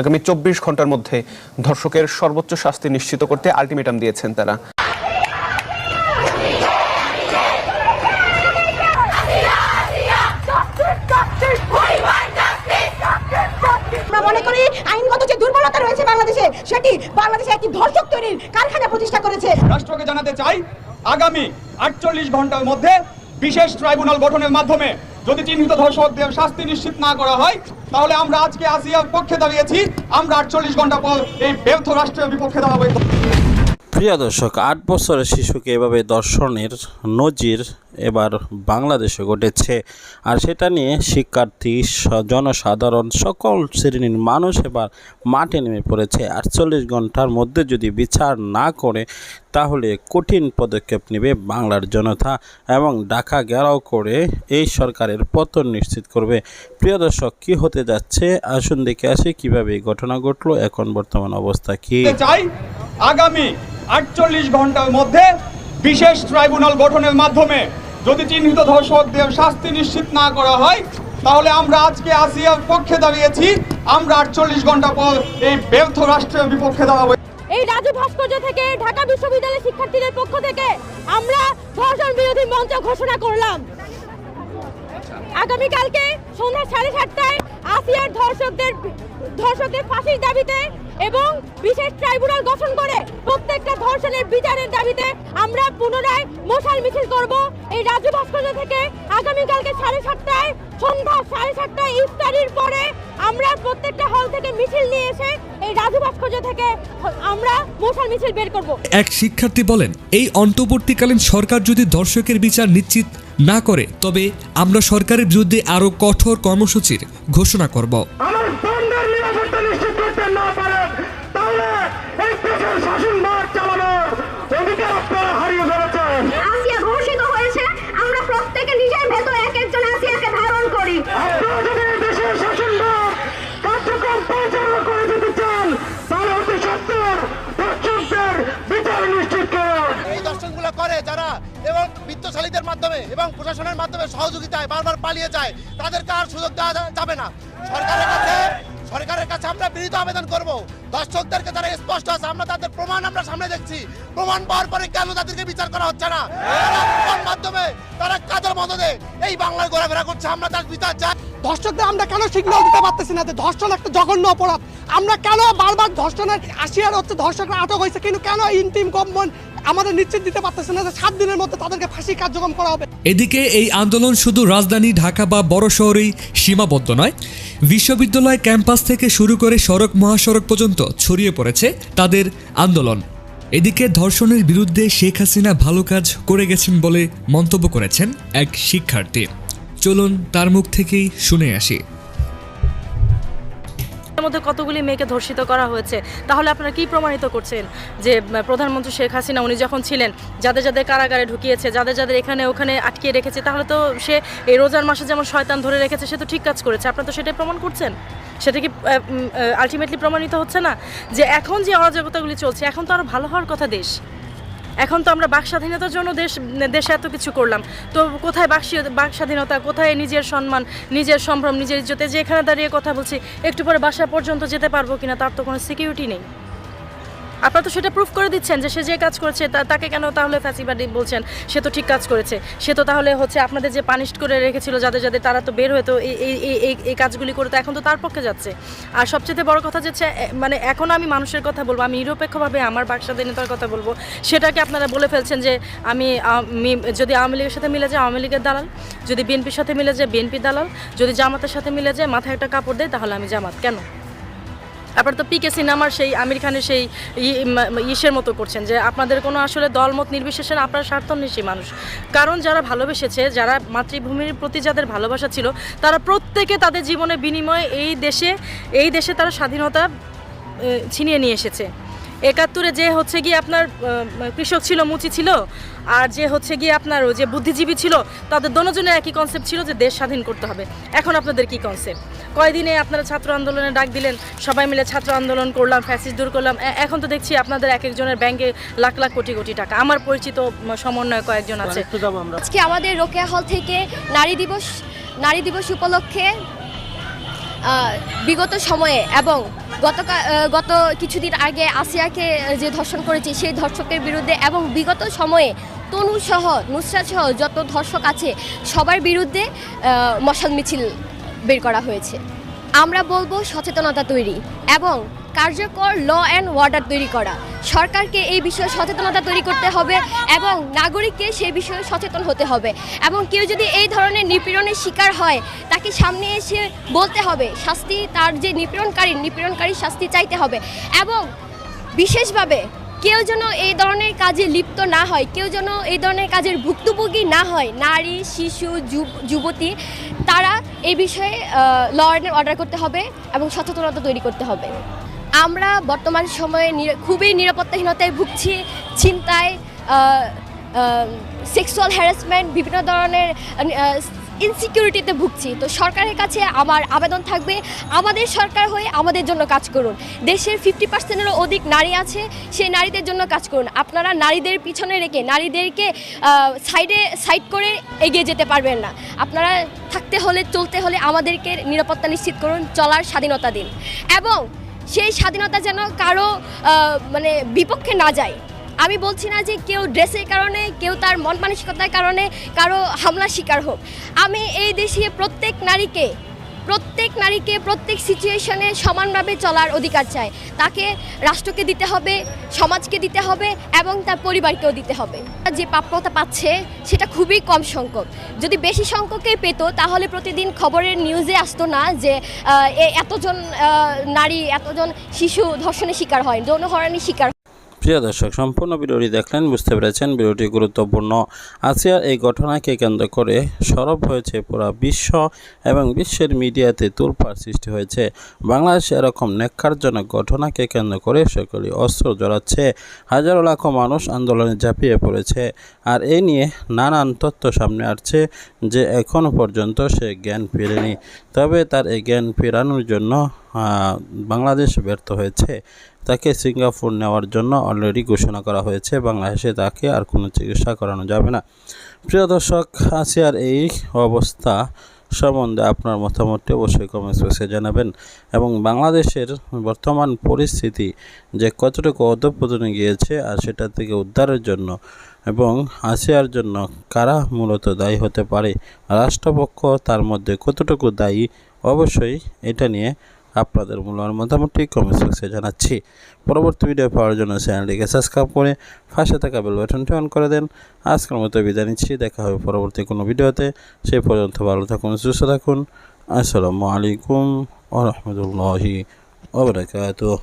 আগামী চব্বিশ ঘণ্টার মধ্যে ধর্ষকের সর্বোচ্চ শাস্তি নিশ্চিত করতে আলটিমেটাম দিয়েছেন তারা। মনে করি আইনগত যে দুর্বলতা রয়েছে বাংলাদেশে সেটি বাংলাদেশে একটি ধর্ষক তৈরির কারখানা প্রতিষ্ঠা করেছে। রাষ্ট্রকে জানাতে চাই আগামী আটচল্লিশ ঘণ্টার মধ্যে বিশেষ ট্রাইব্যুনাল গঠনের মাধ্যমে যদি চিহ্নিত ধর্ষকদের শাস্তি নিশ্চিত না করা হয়, তাহলে আমরা আজকে আসিয়ার পক্ষে দাঁড়িয়েছি। আমরা আটচল্লিশ ঘণ্টা পর এই ব্যর্থ রাষ্ট্রের বিপক্ষে দাঁড়াবো। প্রিয় দর্শক, আট বছরের শিশুকে এভাবে দর্শনের নজির এবার বাংলাদেশে ঘটেছে। আর সেটা নিয়ে শিক্ষার্থী জনসাধারণ, সকল শ্রেণির মানুষ এবার মাঠে নেমে পড়েছে। আটচল্লিশ ঘণ্টার মধ্যে যদি বিচার না করে, তাহলে কঠিন পদক্ষেপ নেবে বাংলার জনতা এবং ডাকা ঘেরাও করে এই সরকারের পতন নিশ্চিত করবে। প্রিয় দর্শক, কী হতে যাচ্ছে? আসুন দেখে আসি কীভাবে ঘটনা ঘটলো। এখন বর্তমান অবস্থা কী? আগামী আটচল্লিশ ঘণ্টার মধ্যে বিশেষ ট্রাইব্যুনাল গঠনের মাধ্যমে যদি চিহ্নিত ধর্ষকদের শাস্তি নিশ্চিত না করা হয়, তাহলে আমরা আজকে আসিয়ার পক্ষে দাঁড়িয়েছি। আমরা আটচল্লিশ ঘণ্টা পর এই ব্যর্থ রাষ্ট্রের বিপক্ষে দাঁড়াবো। এই রাজু ভাস্কর্য থেকে ঢাকা বিশ্ববিদ্যালয়ের শিক্ষার্থীদের পক্ষ থেকে আমরা ধর্ষণ বিরোধী মঞ্চ ঘোষণা করলাম। আগামীকালকে সন্ধ্যা সাড়ে সাতটায় আসিয়ার ধর্ষকদের ধর্ষকদের ফাঁসির দাবিতে এবং বিশেষ ট্রাইব্যুনাল গঠন করে প্রত্যেকটা ধর্ষণের বিচারের দাবিতে আমরা পুনরায় মশাল মিছিল করব। এই রাজু ভাস্কর্য থেকে আগামীকালকে সাড়ে সাতটায়, সন্ধ্যা সাড়ে সাতটায় ইফতারির পরে আমরা প্রত্যেকটা হল থেকে মিছিল নিয়ে এসে রাজু ভাস্কর্য থেকে আমরা মশাল মিছিল বের করব। এক শিক্ষার্থী বলেন এই অন্তর্বর্তীকালীন সরকার যদি দর্শকের বিচার নিশ্চিত না করে তবে আমরা সরকারের বিরুদ্ধে আরও কঠোর কর্মসূচির ঘোষণা করব আমার বন্ধের নিরাপত্তা নিশ্চিত করতে না পারেন তাহলে এই দেশের শাসন ভার চালানোর অধিকার আপনারা হারিয়ে ফেলেছেন আসিয়া ঘোষিত হয়েছে আমরা প্রত্যেকে নিজের ভেতর এক একজন আসিয়াকে ধারণ করি আপনারা যদি এই দেশের শাসন ভার কার্যক্রম পরিচালনা করে যেতে চান তাহলে অতি সত্তর দর্শকদের বিচার নিশ্চিত করুন এই দর্শনগুলো করে যারা এবং বিত্তশালীদের মাধ্যমে এবং প্রশাসনের মাধ্যমে সহযোগিতায় বারবার পালিয়ে যায়, তাদেরকে আর সুযোগ দেওয়া যাবে না। সরকারের কাছে সরকারের কাছে আমরা বিনীত আবেদন করব। দর্শকদেরকে তারা স্পষ্ট আছে, আমরা তাদের প্রমাণ আমরা সামনে দেখছি। প্রমাণ পাওয়ার পরে কেন তাদেরকে বিচার করা হচ্ছে না? মাধ্যমে তারা কাদের মদদে এই বাংলায় ঘোরাফেরা করছে? আমরা তার বিচার চাই। ধর্ষকদের আমরা কেন সিগন্যাল দিতে পারতেছি না? যে ধর্ষণ একটা জঘন্য অপরাধ। আমরা কেন বারবার ধর্ষণের আশিয়ার হচ্ছে, ধর্ষকরা আটক হয়েছে, কিন্তু কেন ইনটিম কম্বন আমাদের নিশ্চিত দিতে পারতেছে না যে সাত দিনের মধ্যে তাদেরকে ফাঁসি কার্যক্রম করা হবে। এদিকে এই আন্দোলন শুধু রাজধানী, ঢাকা বা বড় শহরেই সীমাবদ্ধ নয়। বিশ্ববিদ্যালয় ক্যাম্পাস থেকে শুরু করে সড়ক, মহাসড়ক পর্যন্ত ছড়িয়ে পড়েছে তাদের আন্দোলন। এদিকে ধর্ষণের বিরুদ্ধে শেখ হাসিনা ভালো কাজ করে গেছেন বলে মন্তব্য করেছেন এক শিক্ষার্থী। চলুন তার মুখ থেকেই শুনে আসি। এর মধ্যে কতগুলি মেয়েকে ধর্ষিত করা হয়েছে? তাহলে আপনারা কি প্রমাণিত করছেন যে প্রধানমন্ত্রী শেখ হাসিনা উনি যখন ছিলেন, যাদের যাদের কারাগারে ঢুকিয়েছে, যাদের যাদের এখানে ওখানে আটকে রেখেছে, তাহলে তো সে এই রোজার মাসে যেমন শয়তান ধরে রেখেছে, সে তো ঠিক কাজ করেছে। আপনারা তো সেটাই প্রমাণ করছেন? সেটা কি আলটিমেটলি প্রমাণিত হচ্ছে না? যে এখন যে অরাজকতাগুলি চলছে, এখন তো আরও ভালো হওয়ার কথা দেশ। এখন তো আমরা বাক স্বাধীনতার জন্য দেশ, দেশে এত কিছু করলাম। তো কোথায় বাক বাক স্বাধীনতা, কোথায় নিজের সম্মান, নিজের সম্ভ্রম, নিজের ইজ্জতে যে এখানে দাঁড়িয়ে কথা বলছি, একটু পরে বাসা পর্যন্ত যেতে পারব কিনা তার তো কোনো সিকিউরিটি নেই। আপনারা তো সেটা প্রুফ করে দিচ্ছেন যে সে যে কাজ করেছে তাকে কেন তাহলে ফ্যাসিবাদী বলছেন? সে তো ঠিক কাজ করেছে। সে তো তাহলে হচ্ছে আপনাদের যে পানিশ করে রেখেছিল যাদের যাদের তারা তো বের হয়ে তো এই এই- কাজগুলি করে তো এখন তো তার পক্ষে যাচ্ছে। আর সবচেয়ে বড় কথা হচ্ছে এ, মানে এখন আমি মানুষের কথা বলব আমি নিরপেক্ষভাবে আমার বাক স্বাধীনতার কথা বলব সেটাকে আপনারা বলে ফেলছেন যে আমি যদি আওয়ামী লীগের সাথে মিলে যায় আওয়ামী লীগের দালাল যদি বিএনপির সাথে মিলে যায় বিএনপি দালাল যদি জামাতের সাথে মিলে যায় মাথায় একটা কাপড় দেয় তাহলে আমি জামাত। কেন? আপনার তো পিকে সিনেমার সেই আমির খানের সেই ইসের মতো করছেন যে আপনাদের কোনো আসলে দলমত নির্বিশেষে না নেই স্বার্থন্বেষী মানুষ। কারণ যারা ভালোবেসেছে, যারা মাতৃভূমির প্রতি যাদের ভালোবাসা ছিল, তারা প্রত্যেকে তাদের জীবনে বিনিময়ে এই দেশে এই দেশে তারা স্বাধীনতা ছিনিয়ে নিয়ে এসেছে। একাত্তরে যে হচ্ছে গিয়ে আপনার কৃষক ছিল মুচি ছিল আর যে হচ্ছে গিয়ে আপনার ওই যে বুদ্ধিজীবী ছিল তাদের দোনোজনের একই কনসেপ্ট ছিল যে দেশ স্বাধীন করতে হবে। এখন আপনাদের কি কনসেপ্ট কয়দিনে আপনারা ছাত্র আন্দোলনে ডাক দিলেন সবাই মিলে ছাত্র আন্দোলন করলাম ফ্যাসিস দূর করলাম এখন তো দেখছি আপনাদের এক একজনের ব্যাংকে লাখ লাখ কোটি কোটি টাকা। আমার পরিচিত সমন্বয় কয়েকজন আছে। আজকে আমাদের রোকেয়া হল থেকে নারী দিবস নারী দিবস উপলক্ষে বিগত সময়ে এবং গতকাল গত কিছুদিন আগে আসিয়াকে যে ধর্ষণ করেছে সেই ধর্ষকের বিরুদ্ধে এবং বিগত সময়ে তনু সহ সহ যত ধর্ষক আছে, সবার বিরুদ্ধে মশাল মিছিল বের করা হয়েছে। আমরা বলব সচেতনতা তৈরি এবং কার্যকর ল অ্যান্ড ওয়ার্ডার তৈরি করা। সরকারকে এই বিষয়ে সচেতনতা তৈরি করতে হবে এবং নাগরিককে সেই বিষয়ে সচেতন হতে হবে। এবং কেউ যদি এই ধরনের নিপীড়নের শিকার হয়, তাকে সামনে এসে বলতে হবে, শাস্তি তার যে নিপীড়নকারী নিপীড়নকারী শাস্তি চাইতে হবে। এবং বিশেষভাবে কেউ যেন এই ধরনের কাজে লিপ্ত না হয়, কেউ যেন এই ধরনের কাজের ভুক্তভোগী না হয়, নারী, শিশু, যুব- যুবতী, তারা এই বিষয়ে ল অর্ডার করতে হবে এবং সচেতনতা তৈরি করতে হবে। আমরা বর্তমান সময়ে খুবই নিরাপত্তাহীনতায় ভুগছি, ছিনতাই সেক্সুয়াল হ্যারাসমেন্ট বিভিন্ন ধরনের ইনসিকিউরিটিতে ভুগছি। তো সরকারের কাছে আমার আবেদন থাকবে, আমাদের সরকার হয়ে আমাদের জন্য কাজ করুন। দেশের ফিফটি পার্সেন্টেরও অধিক নারী আছে, সেই নারীদের জন্য কাজ করুন। আপনারা নারীদের পিছনে রেখে, নারীদেরকে সাইডে সাইড করে এগিয়ে যেতে পারবেন না। আপনারা থাকতে হলে, চলতে হলে আমাদেরকে নিরাপত্তা নিশ্চিত করুন, চলার স্বাধীনতা দিন। এবং সেই স্বাধীনতা যেন কারও মানে বিপক্ষে না যায়। আমি বলছি না যে কেউ ড্রেসের কারণে, কেউ তার মন মানসিকতার কারণে কারও হামলা শিকার হোক। আমি এই দেশে প্রত্যেক নারীকে প্রত্যেক নারীকে প্রত্যেক সিচুয়েশনে সমানভাবে চলার অধিকার চায়। তাকে রাষ্ট্রকে দিতে হবে, সমাজকে দিতে হবে এবং তার পরিবারকেও দিতে হবে। যে প্রাপ্যতা পাচ্ছে, সেটা খুবই কম সংখ্যক। যদি বেশি সংখ্যকে পেত, তাহলে প্রতিদিন খবরের নিউজে আসতো না যে এতজন নারী, এতজন শিশু ধর্ষণের শিকার হয়, যৌন হয়রানির শিকার প্রিয় দর্শক, সম্পূর্ণ ভিডিওটি দেখলেন বুঝতে পেরেছেন ভিডিওটি গুরুত্বপূর্ণ। আসিয়ার এই ঘটনাকে কেন্দ্র করে সরব হয়েছে পুরো বিশ্ব এবং বিশ্বের মিডিয়াতে তোলপাড় সৃষ্টি হয়েছে। বাংলাদেশে এরকম নেককারজনক ঘটনাকে কেন্দ্র করে সকলে অস্ত্র জড়াচ্ছে। হাজারো লাখো মানুষ আন্দোলনে ঝাঁপিয়ে পড়েছে। আর এই নিয়ে নানান তথ্য সামনে আসছে যে এখনও পর্যন্ত সে জ্ঞান ফেরেনি। তবে তার এই জ্ঞান ফেরানোর জন্য বাংলাদেশ ব্যর্থ হয়েছে। তাকে সিঙ্গাপুর নেওয়ার জন্য অলরেডি ঘোষণা করা হয়েছে। বাংলাদেশে তাকে আর কোনো চিকিৎসা করানো যাবে না। প্রিয় দর্শক আসিয়ার এই অবস্থা সম্বন্ধে আপনার মতামতটি অবশ্যই কমেন্ট বক্সে জানাবেন এবং বাংলাদেশের বর্তমান পরিস্থিতি যে কতটুকু অধপতনে গিয়েছে আর সেটা থেকে উদ্ধারের জন্য এবং আসিয়ার জন্য কারা মূলত দায়ী হতে পারে, রাষ্ট্রপক্ষ তার মধ্যে কতটুকু দায়ী, অবশ্যই এটা নিয়ে আপনাদের মূল্যবান মতামতটি কমেন্ট বক্সে জানাচ্ছি। পরবর্তী ভিডিও পাওয়ার জন্য চ্যানেলটিকে সাবস্ক্রাইব করে পাশে থাকা বেল বাটনটি অন করে দেন। আজকের মতো বিদায় নিচ্ছি, দেখা হবে পরবর্তী কোনো ভিডিওতে সেই পর্যন্ত ভালো থাকুন, সুস্থ থাকুন। আসসালামু আলাইকুম ও রহমতুল্লাহি ওবরাকাতুহ